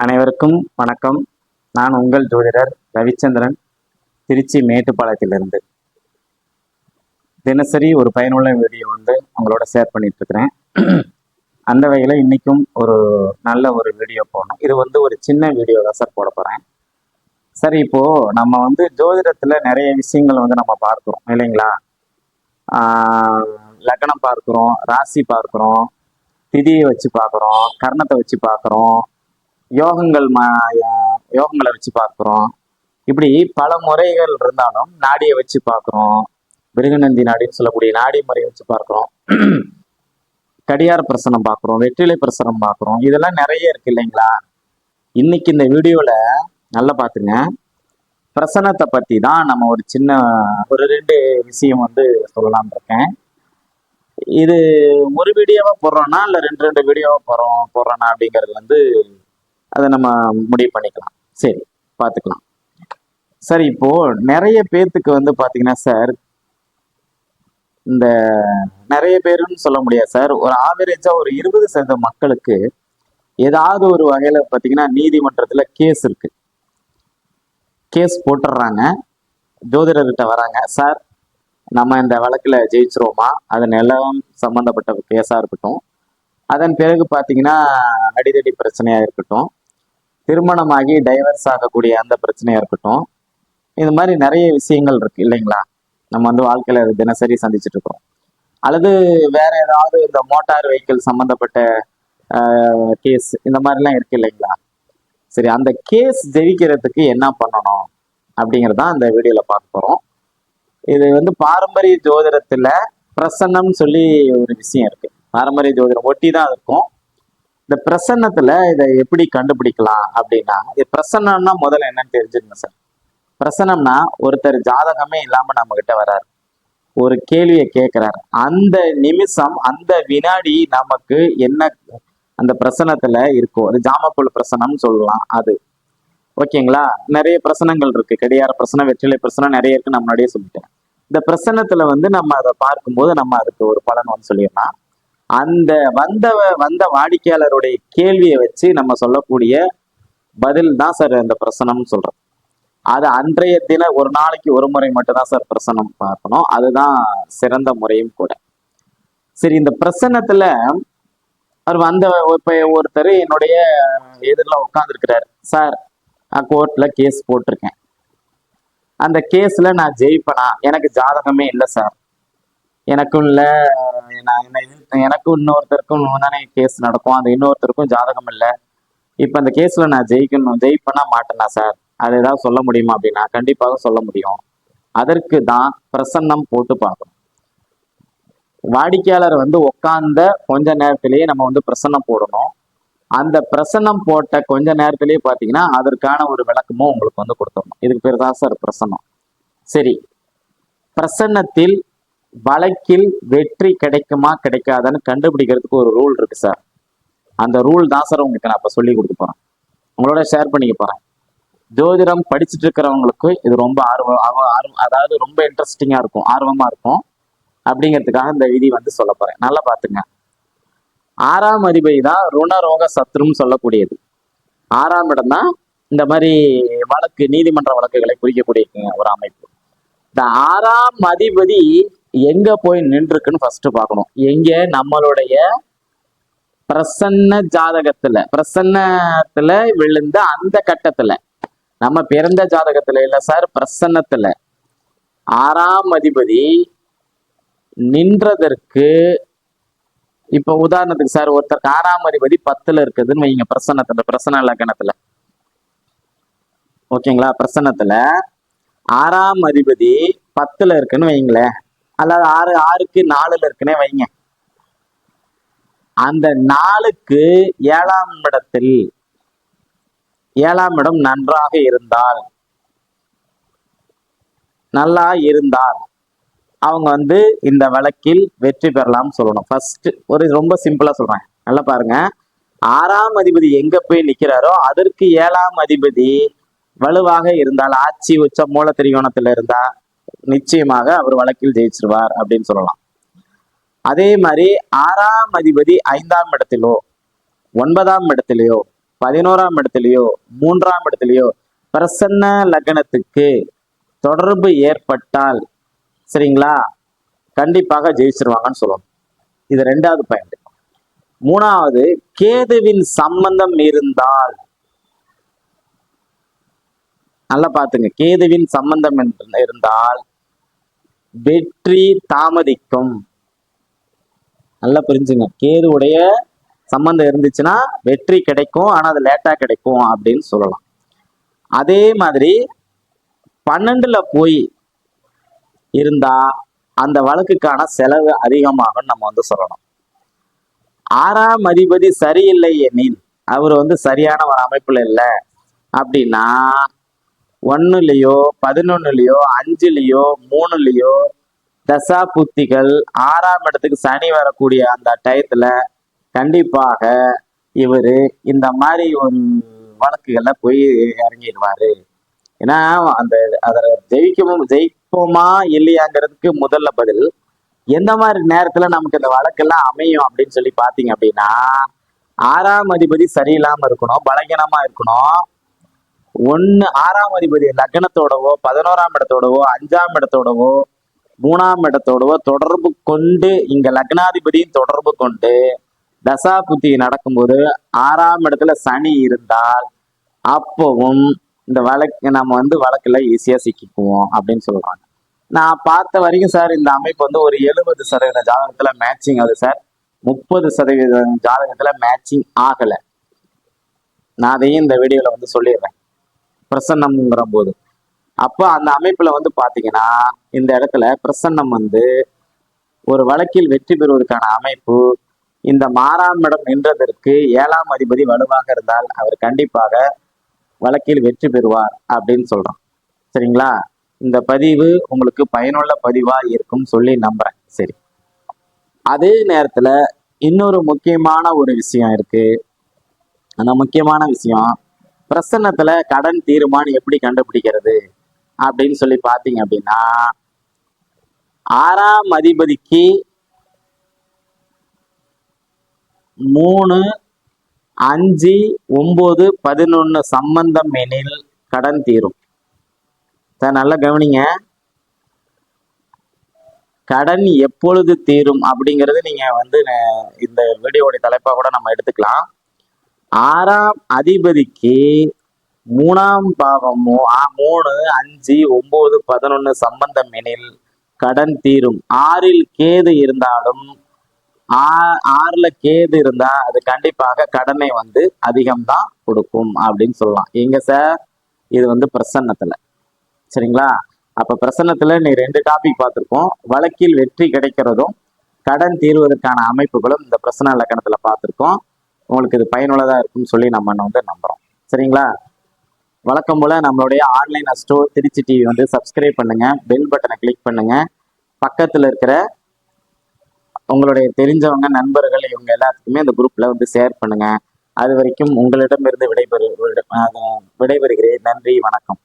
அனைவருக்கும் வணக்கம். நான் உங்கள் ஜோதிடர் ரவிச்சந்திரன் திருச்சி மேட்டுப்பாளையத்திலிருந்து. தினசரி ஒரு பயனுள்ள வீடியோ வந்து உங்களோட ஷேர் பண்ணிட்டு இருக்கிறேன் அந்த வகையில் இன்னைக்கும் ஒரு நல்ல ஒரு வீடியோ போடணும் இது வந்து ஒரு சின்ன வீடியோ தான் சார் போட போகிறேன் சார் இப்போ நம்ம வந்து ஜோதிடத்தில் நிறைய விஷயங்கள் வந்து நம்ம பார்க்குறோம் இல்லைங்களா? ஆஹ் லக்னம் பார்க்குறோம் ராசி பார்க்குறோம் திதியை வச்சு பார்க்குறோம் கர்ணத்தை வச்சு பார்க்குறோம் யோகங்கள் யோகங்களை வச்சு பார்க்குறோம். இப்படி பல முறைகள் இருந்தாலும் நாடியை வச்சு பார்க்குறோம். மிருகநந்தி நாடின்னு சொல்லக்கூடிய நாடி முறையை வச்சு பார்க்குறோம். கடியார பிரசனம் பார்க்குறோம் வெற்றிலை பிரசனம் பார்க்குறோம். இதெல்லாம் நிறைய இருக்கு இல்லைங்களா? இன்னைக்கு இந்த வீடியோவில் நல்லா பார்த்துங்க. பிரசனத்தை பற்றி தான் நம்ம ஒரு சின்ன ஒரு ரெண்டு விஷயம் வந்து சொல்லலாம்னு இருக்கேன். இது ஒரு வீடியோவாக போடுறோன்னா இல்லை ரெண்டு ரெண்டு வீடியோவாக போடுறோம் போடுறோன்னா அப்படிங்கிறது வந்து அதை நம்ம முடிவு பண்ணிக்கலாம். சரி பார்த்துக்கலாம். சார் இப்போ நிறைய பேர்த்துக்கு வந்து பார்த்தீங்கன்னா சார் இந்த நிறைய பேருன்னு சொல்ல முடியாது சார் ஒரு ஆவரேஜா ஒரு இருபது சதவீத மக்களுக்கு ஏதாவது ஒரு வகையில பார்த்தீங்கன்னா நீதிமன்றத்துல கேஸ் இருக்கு. கேஸ் போட்டுடுறாங்க. ஜோதிடர்கிட்ட வராங்க. சார் நம்ம இந்த வழக்கில் ஜெயிச்சிருவோமா? அது நிலம் சம்மந்தப்பட்ட கேஸாக இருக்கட்டும். அதன் பிறகு பார்த்தீங்கன்னா அடிதடி பிரச்சனையாக இருக்கட்டும். திருமணமாகி டைவர்ஸ் ஆகக்கூடிய அந்த பிரச்சனையா இருக்கட்டும். இது மாதிரி நிறைய விஷயங்கள் இருக்கு இல்லைங்களா? நம்ம வந்து வாழ்க்கையில தினசரி சந்திச்சுட்டு இருக்கிறோம் அல்லது வேற ஏதாவது இந்த மோட்டார் வெஹிக்கிள் சம்மந்தப்பட்ட கேஸ் இந்த மாதிரிலாம் இருக்கு இல்லைங்களா? சரி அந்த கேஸ் ஜெயிக்கிறதுக்கு என்ன பண்ணணும் அப்படிங்கறதான் அந்த வீடியோல பார்க்க போறோம். இது வந்து பாரம்பரிய ஜோதிடத்துல பிரசன்னம் சொல்லி ஒரு விஷயம் இருக்கு. பாரம்பரிய ஜோதிடம் ஒட்டி தான் இருக்கும். இந்த பிரசன்னத்துல இதை எப்படி கண்டுபிடிக்கலாம் அப்படின்னா இது பிரசன்னம்னா முதல்ல என்னன்னு தெரிஞ்சுக்கங்க சார். பிரசன்னம்னா ஒருத்தர் ஜாதகமே இல்லாம நம்ம கிட்ட வர்றாரு ஒரு கேள்வியை கேட்கிறார் அந்த நிமிஷம் அந்த வினாடி நமக்கு என்ன அந்த பிரசனத்துல இருக்கும் அது ஜாமக்குள் பிரசனம்னு சொல்லலாம் அது. ஓகேங்களா? நிறைய பிரசனங்கள் இருக்கு. கிடையாற பிரசனம் வெற்றிலை பிரசனம் நிறைய இருக்கு. நான் முன்னாடியே சொல்லிட்டேன். இந்த பிரசனத்துல வந்து நம்ம அதை பார்க்கும்போது நம்ம அதுக்கு ஒரு பலன் வந்து சொல்லிடலாம். அந்த வந்தவ வந்த வாடிக்கையாளருடைய கேள்வியை வச்சு நம்ம சொல்லக்கூடிய பதில் தான் சார் அந்த பிரசனம்னு சொல்றோம் அது அன்றைய தின ஒரு நாளைக்கு ஒரு முறை மட்டும்தான் சார் பிரசனம் பார்க்கணும். அதுதான் சிறந்த முறையும் கூட. சரி இந்த பிரசனத்துல அவர் வந்த இப்ப ஒருத்தர் என்னுடைய எதிரில் உட்காந்துருக்கிறார் சார் நான் கோர்ட்ல கேஸ் போட்டிருக்கேன். அந்த கேஸ்ல நான் ஜெயிப்பனா? எனக்கு ஜாதகமே இல்லை சார். எனக்கும் இல்லை. நான் என்ன இது- எனக்கும் இன்னொருத்தருக்கும் தானே கேஸ் நடக்கும். அந்த இன்னொருத்தருக்கும் ஜாதகம் இல்லை. இப்போ அந்த கேஸில் நான் ஜெயிக்கணும் ஜெயிப்பேனா மாட்டேனா சார்? அது ஏதாவது சொல்ல முடியுமா அப்படின்னா கண்டிப்பாக சொல்ல முடியும். அதற்கு தான் பிரசன்னம் போட்டு பார்க்கணும். வாடிக்கையாளர் வந்து உட்கார்ந்த கொஞ்ச நேரத்திலேயே நம்ம வந்து பிரசன்னம் போடணும். அந்த பிரசன்னம் போட்ட கொஞ்ச நேரத்திலேயே பார்த்தீங்கன்னா அதற்கான ஒரு விளக்கமும் உங்களுக்கு வந்து கொடுத்துடணும். இதுக்கு பேர் தான் சார் பிரசன்னம். சரி. பிரசன்னத்தில் வழக்கில் வெற்றி கிடைக்குமா கிடைக்காதான்னு கண்டுபிடிக்கிறதுக்கு ஒரு ரூல் இருக்கு சார் அந்த ரூல் தான் சார் உங்களுக்கு நான் இப்போ சொல்லி கொடுக்க போறேன். உங்களோட ஷேர் பண்ணிக்க போறேன். ஜோதிடம் படிச்சுட்டு இருக்கிறவங்களுக்கு இது ரொம்ப ஆர்வம் ஆர்வம் அதாவது ரொம்ப இன்ட்ரெஸ்டிங்கா இருக்கும் ஆர்வமா இருக்கும் அப்படிங்கிறதுக்காக இந்த விதி வந்து சொல்ல போறேன். நல்லா பார்த்துங்க ஆறாம் அதிபதி தான் ருணரோக சத்ருன்னு சொல்லக்கூடியது. ஆறாம் இடம் தான் இந்த மாதிரி வழக்கு நீதிமன்ற வழக்குகளை குறிக்கக்கூடிய ஒரு அமைப்பு. இந்த ஆறாம் அதிபதி எங்க போய் நின்றுருக்குன்னு ஃபர்ஸ்ட் பார்க்கணும். எங்க? நம்மளுடைய பிரசன்ன ஜாதகத்துல. பிரசன்னத்துல விழுந்த அந்த கட்டத்துல. நம்ம பிறந்த ஜாதகத்துல இல்ல சார் பிரசன்னத்துல. ஆறாம் அதிபதி நின்றதற்கு இப்ப உதாரணத்துக்கு சார் ஒருத்தருக்கு ஆறாம் அதிபதி பத்துல இருக்குதுன்னு வைங்க பிரசன்னத்துல பிரசன்ன லக்கணத்துல. ஓகேங்களா பிரசன்னத்துல ஆறாம் அதிபதி பத்துல இருக்குன்னு வைங்களேன். அல்லது ஆறு ஆறுக்கு நாலுல இருக்குன்னே வைங்க. அந்த நாளுக்கு ஏழாம் இடத்தில் ஏழாம் இடம் நன்றாக இருந்தால் நல்லா இருந்தால் அவங்க வந்து இந்த வழக்கில் வெற்றி பெறலாம்னு சொல்லணும். ஃபர்ஸ்ட் ஒரு ரொம்ப சிம்பிளா சொல்றேன். நல்லா பாருங்க. ஆறாம் அதிபதி எங்க போய் நிக்கிறாரோ அதற்கு ஏழாம் அதிபதி வலுவாக இருந்தால் ஆட்சி உச்ச மூல திரிகோணத்துல இருந்தா நிச்சயமாக அவர் வழக்கில் ஜெயிச்சிருவார் அப்படின்னு சொல்லலாம். அதே மாதிரி ஆறாம் அதிபதி ஐந்தாம் இடத்திலோ ஒன்பதாம் இடத்திலேயோ பதினோராம் இடத்திலேயோ மூன்றாம் இடத்துலயோ பிரசன்ன லக்னத்துக்கு தொடர்பு ஏற்பட்டால் சரிங்களா? கண்டிப்பாக ஜெயிச்சிருவாங்கன்னு சொல்லணும். இது ரெண்டாவது பாயிண்ட் மூணாவது கேதுவின் சம்பந்தம் இருந்தால் நல்லா பாத்துங்க கேதுவின் சம்பந்தம் என்று- இருந்தால் வெற்றி தாமதிக்கும். நல்லா புரிஞ்சுங்க. கேதுவுடைய சம்பந்தம் இருந்துச்சுன்னா வெற்றி கிடைக்கும் ஆனா அது லேட்டா கிடைக்கும் அப்படின்னு சொல்லலாம். அதே மாதிரி பன்னெண்டுல போய் இருந்தா அந்த வழக்குக்கான செலவு அதிகமாகும் நம்ம வந்து சொல்லணும். ஆறாம் அதிபதி சரியில்லை எனில் அவர் வந்து சரியான ஒரு அமைப்புல இல்லை அப்படின்னா ஒன்னுலயோ பதினொன்னுலயோ அஞ்சுலயோ மூணுலயோ தசா புத்திகள் ஆறாம் இடத்துக்கு சனி வரக்கூடிய அந்த டயத்துல கண்டிப்பாக இவரு இந்த மாதிரி ஒரு வழக்குகள்ல போய் இறங்கிடுவாரு. ஏன்னா அந்த அதில் ஜெயிக்கவும் ஜெயிப்போமா இல்லையாங்கிறதுக்கு முதல்ல பதில் எந்த மாதிரி நேரத்துல நமக்கு இந்த வழக்கெல்லாம் அமையும் அப்படின்னு சொல்லி பாத்தீங்க அப்படின்னா ஆறாம் அதிபதி சரியில்லாம இருக்கணும் பலகீனமா இருக்கணும். ஒன்னு ஆறாம் அதிபதி லக்னத்தோடவோ பதினோராம் இடத்தோடவோ அஞ்சாம் இடத்தோடவோ மூணாம் இடத்தோடவோ தொடர்பு கொண்டு இங்க லக்னாதிபதியும் தொடர்பு கொண்டு தசா புத்தி நடக்கும்போது ஆறாம் இடத்துல சனி இருந்தால் அப்பவும் இந்த வழக்கு நம்ம வந்து வழக்குல ஈஸியா சிக்கிக்குவோம் அப்படின்னு சொல்றாங்க. நான் பார்த்த வரைக்கும் சார் இந்த அமைப்பு வந்து ஒரு எழுபது சதவீத ஜாதகத்துல மேட்சிங் ஆகுது சார். முப்பது சதவீத ஜாதகத்துல மேட்சிங் ஆகல. நான் அதையும் இந்த வீடியோல வந்து சொல்லிடுறேன். பிரசன்னம்ங்கிற போது அப்போ அந்த அமைப்புல வந்து பார்த்தீங்கன்னா இந்த இடத்துல பிரசன்னம் வந்து ஒரு வழக்கில் வெற்றி பெறுவதற்கான அமைப்பு இந்த மாறாமிடம் நின்றதற்கு ஏழாம் அதிபதி வலுவாக இருந்தால் அவர் கண்டிப்பாக வழக்கில் வெற்றி பெறுவார் அப்படின்னு சொல்கிறோம் சரிங்களா? இந்த பதிவு உங்களுக்கு பயனுள்ள பதிவாக இருக்கும் சொல்லி நம்புறேன். சரி. அதே நேரத்தில் இன்னொரு முக்கியமான ஒரு விஷயம் இருக்கு. அந்த முக்கியமான விஷயம் பிரசன்னத்துல கடன் தீருமானம் எப்படி கண்டுபிடிக்கிறது அப்படின்னு சொல்லி பாத்தீங்க அப்படின்னா ஆறாம் அதிபதிக்கு மூணு அஞ்சு ஒன்பது பதினொன்னு சம்பந்தம் எனில் கடன் தீரும். சார் நல்லா கவனிங்க. கடன் எப்பொழுது தீரும் அப்படிங்கறது நீங்க வந்து இந்த வீடியோடைய தலைப்பா கூட நம்ம எடுத்துக்கலாம். ஆறாம் அதிபதிக்கு மூணாம் பாவமோ மூணு அஞ்சு ஒன்பது பதினொன்று சம்பந்தம் எனில் கடன் தீரும். ஆறில் கேது இருந்தாலும் ஆ- ஆறுல கேது இருந்தா அது கண்டிப்பாக கடனை வந்து அதிகம்தான் கொடுக்கும் அப்படின்னு சொல்லலாம். எங்க சார்? இது வந்து பிரசன்னத்துல. சரிங்களா? அப்ப பிரசன்னத்துல நீ ரெண்டு டாபிக் பார்த்துருக்கோம். வழக்கில் வெற்றி கிடைக்கிறதும் கடன் தீர்வதற்கான அமைப்புகளும் இந்த பிரசன இலக்கணத்துல பார்த்துருக்கோம். உங்களுக்கு இது பயனுள்ளதாக இருக்கும்னு சொல்லி நம்ம வந்து நம்புகிறோம் சரிங்களா? வழக்கம் போல் நம்மளுடைய ஆன்லைன் அஸ்டோ திருச்சி டிவி வந்து சப்ஸ்கிரைப் பண்ணுங்கள் பெல் பட்டனை கிளிக் பண்ணுங்கள் பக்கத்தில் இருக்கிற உங்களுடைய தெரிஞ்சவங்க நண்பர்கள் இவங்க எல்லாத்துக்குமே அந்த குரூப்பில் வந்து ஷேர் பண்ணுங்கள் அது வரைக்கும் உங்களிடமிருந்து விடைபெறு விடைபெறுகிறேன். நன்றி வணக்கம்.